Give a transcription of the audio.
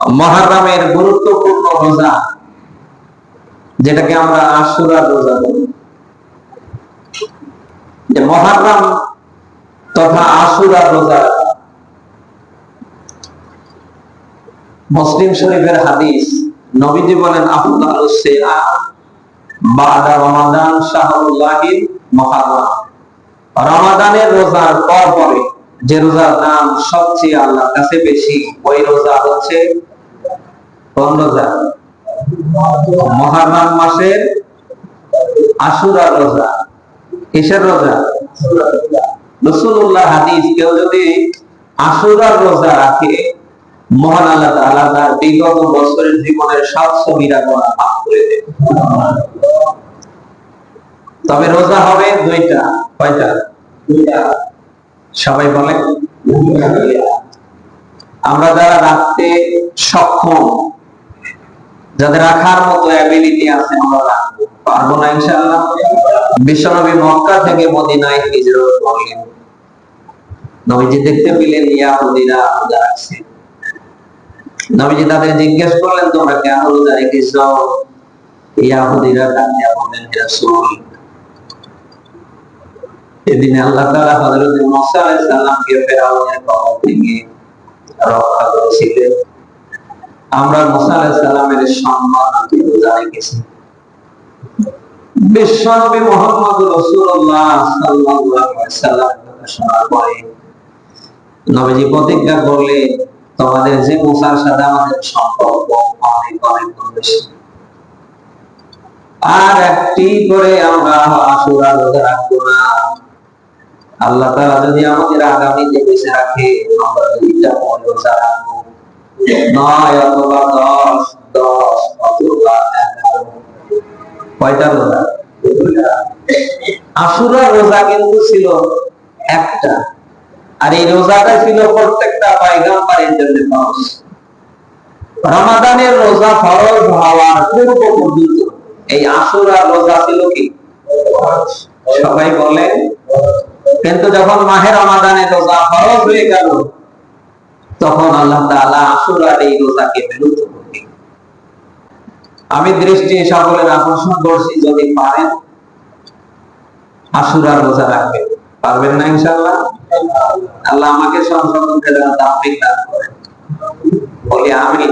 মহারামের গুরুত্বপূর্ণ রোজা, যেটাকে আমরা আশুরা রোজা বলি। যে মহারাম তথা আশুরা রোজা মুসলিম শরীফের হাদিস, নবীজি বলেন, আফদালু বাদা রমাদান মহারাম। রমাদানের রোজার পর পরে যে রোজার নাম সবচেয়ে আল্লাহর কাছে বেশি, ওই রোজা হচ্ছে রোজা মহারাম মাসের আশুরা রোজা, কিসের রোজা? রসুল্লাহ হাদিস, কেউ যদি আশুরার রোজা রাখে, মহান আল্লাহ তার বিগত বছরের জীবনের করে তবে রোজা হবে দুইটা, কয়টা? সবাই বলে আমরা যারা রাখতে সক্ষম যাদের রাখার মতো অ্যাবিলিটি আছে, আমরা রাখব পারব না, ইনশাআল্লাহ। বিশ্বনবী মক্কা থেকে মদিনায় হিজরত করলেন। নবীজি দেখতে পেলেন ইয়াহুদিরা রোজা রাখছে নবীজি তাদের জিজ্ঞেস করলেন, তোমরা কেন রোজা রেখেছ? ইয়াহুদিরা ডাক দিয়া বললেন রাসূল, এদিনে আল্লাহ তাআলা হযরত মুসা আলাইহিস সালামকে ফেরাউনের কবল থেকে রক্ষা করেছিলেন। আমরা মুসা সম্মান রোজা রেখেছি বিশ্বনবী মোহাম্মদ কথা শোনার পরে নবীজি প্রতিজ্ঞা করলেন, তোমাদের যে মুসার সাথে আমাদের সম্পর্ক অনেক অনেক বেশি। আর একটি করে আমরা আশুরা রোজা রাখব না। আল্লাহ তাআলা যদি আমাদের আগামীতে বেঁচে রাখে, আমরা দুইটা রোজা রাখব। নয় রোজা কিন্তু ছিল একটা। আর এই রোজাটা ছিল প্রত্যেকটা পায়গাম্বারের জন্য ফরজ। রমাদানের রোজা ফরজ হওয়ার পূর্ব পর্যন্ত এই আশুরা রোজা ছিল কি? সবাই বলে, কিন্তু যখন মাহের রমাদানের রোজা ফরজ হয়ে গেল তখন আল্লাহ তাআলা আশুরার এই রোজাকে বিলুপ্ত করে আমি দৃষ্টি সকলের আকর্ষণ করছি, যদি পারেন আসুরার রোজা রাখবেন। পারবেন না ইনশাআল্লাহ? আল্লাহ আমাকে সংশোধন দান করেন। বলি আমি